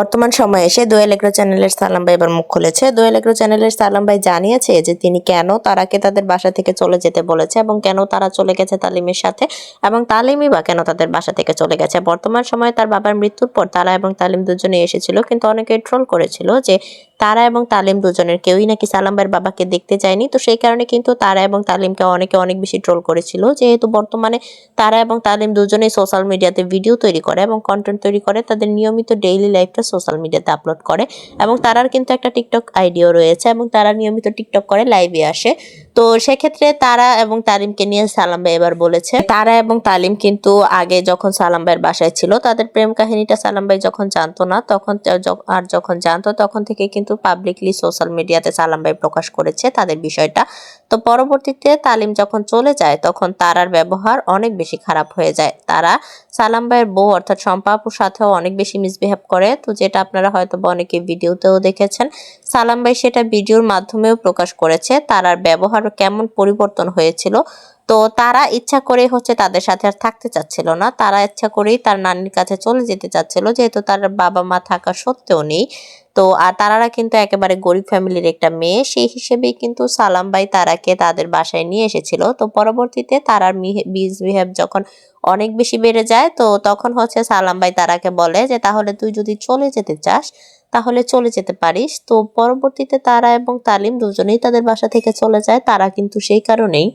বর্তমান সময়ে এসে দোয়েল এগ্রো চ্যানেলের সালাম ভাই এবার মুখ খুলেছে। দোয়েল এগ্রো চ্যানেলের সালাম ভাই জানিয়েছে যে তিনি কেন তারাকে তাদের বাসা থেকে চলে যেতে বলেছে এবং কেন তারা চলে গেছে তালিমের সাথে এবং তালিমই বা কেন তাদের বাসা থেকে চলে গেছে। বর্তমান সময়ে তার বাবার মৃত্যুর পর তারা এবং তালিম দুজনে এসেছিল, কিন্তু অনেকে ট্রোল করেছিল যে তারা এবং তালিম দুজনের। কেউই নাকি সালাম ভাইয়ের বাবাকে দেখতে যায়নি। তো সেই কারণে কিন্তু তারা এবং তালিমকে অনেকে অনেক বেশি ট্রোল করেছিল। যেহেতু বর্তমানে তারা এবং তালিম দুজনেই সোশ্যাল মিডিয়াতে ভিডিও তৈরি করে এবং কন্টেন্ট তৈরি করে, তাদের নিয়মিত ডেইলি লাইফটা সোশ্যাল মিডিয়াতে আপলোড করে এবং তারার কিন্তু একটা টিকটক আইডিও রয়েছে এবং তারা নিয়মিত টিকটক করে লাইভে আসে। তো সেক্ষেত্রে তারা এবং তালিমকে নিয়ে সালাম ভাই এবার বলেছে। তারা এবং তালিম কিন্তু আগে যখন সালাম ভাইয়ের বাসায় ছিল, তাদের প্রেম কাহিনীটা সালাম ভাই যখন জানতো না, তখন আর যখন জানতো, তখন থেকে কিন্তু পাবলিকলি সোশ্যাল মিডিয়াতে সালাম ভাই প্রকাশ করেছে তাদের বিষয়টা। তো পরবর্তীতে তালিম যখন চলে যায়, তখন তারার ব্যবহার অনেক বেশি খারাপ হয়ে যায়। তারা সালাম ভাইয়ের বউ অর্থাৎ শম্পা আপুর সাথেও অনেক বেশি মিসবিহেভ করে। তো যেটা আপনারা হয়তো অনেকে ভিডিওতেও দেখেছেন, সালাম ভাই সেটা ভিডিওর মাধ্যমেও প্রকাশ করেছে। তারার ব্যবহার কেমন পরিবর্তন হয়েছিল তো তারা ইচ্ছা করে হচ্ছে তাদের সাথে আর থাকতে চাচ্ছিল না। তারা ইচ্ছা করেই তার নানির কাছে চলে যেতে চাচ্ছিল, যেহেতু তার বাবা মা থাকা সত্ত্বেও নেই। তো আর তারারা কিন্তু একেবারে গরিব ফ্যামিলির একটা মেয়ে, সেই হিসেবেই কিন্তু সালাম ভাই তারাকে তাদের বাসায় নিয়ে এসেছিল। তো পরবর্তীতে তারার বিহেভ যখন অনেক বেশি বেড়ে যায়, তো তখন হচ্ছে সালাম ভাই তারাকে বলে যে, তাহলে তুই যদি চলে যেতে চাস, তাহলে চলে যেতে পারিস। তো পরবর্তীতে তারা এবং তালিম দুজনেই তাদের বাসা থেকে চলে যায়, তারা কিন্তু সেই কারণেই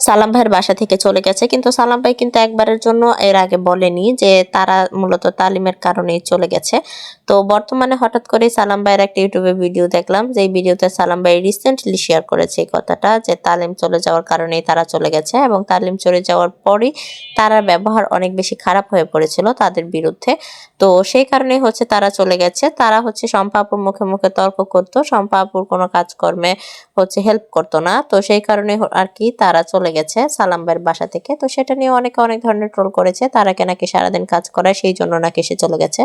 সালাম ভাইয়ের বাসা থেকে চলে গেছে। কিন্তু সালাম ভাই কিন্তু একবারের জন্য এর আগে বলেনি যে তারা মূলত তালিমের কারণেই চলে গেছে। তো বর্তমানে হঠাৎ করে সালাম ভাইয়ের একটা ইউটিউবে ভিডিও দেখলাম। যে ভিডিওতে সালাম ভাই রিসেন্টলি শেয়ার করেছে এই কথাটা যে তালিম চলে যাওয়ার কারণেই তারা চলে গেছে এবং তালিম চলে যাওয়ার পরই তারার ব্যবহার অনেক বেশি খারাপ হয়ে পড়েছিল তাদের বিরুদ্ধে। তো সেই কারণেই হচ্ছে তারা চলে গেছে। তারা হচ্ছে শম্পাপুর মুখে মুখে তর্ক করতো শম্পাপুর কোনো কাজকর্মে হচ্ছে হেল্প করতো না। তো সেই কারণে আর কি তারা চলে গেছে সালাম ভাইয়ের বাসা থেকে। তো সেটা নিয়ে অনেকে অনেক ধরনের ট্রোল করেছে। তারাকে নাকি সারাদিন কাজ করায়, সেই জন্য নাকি সে চলে গেছে।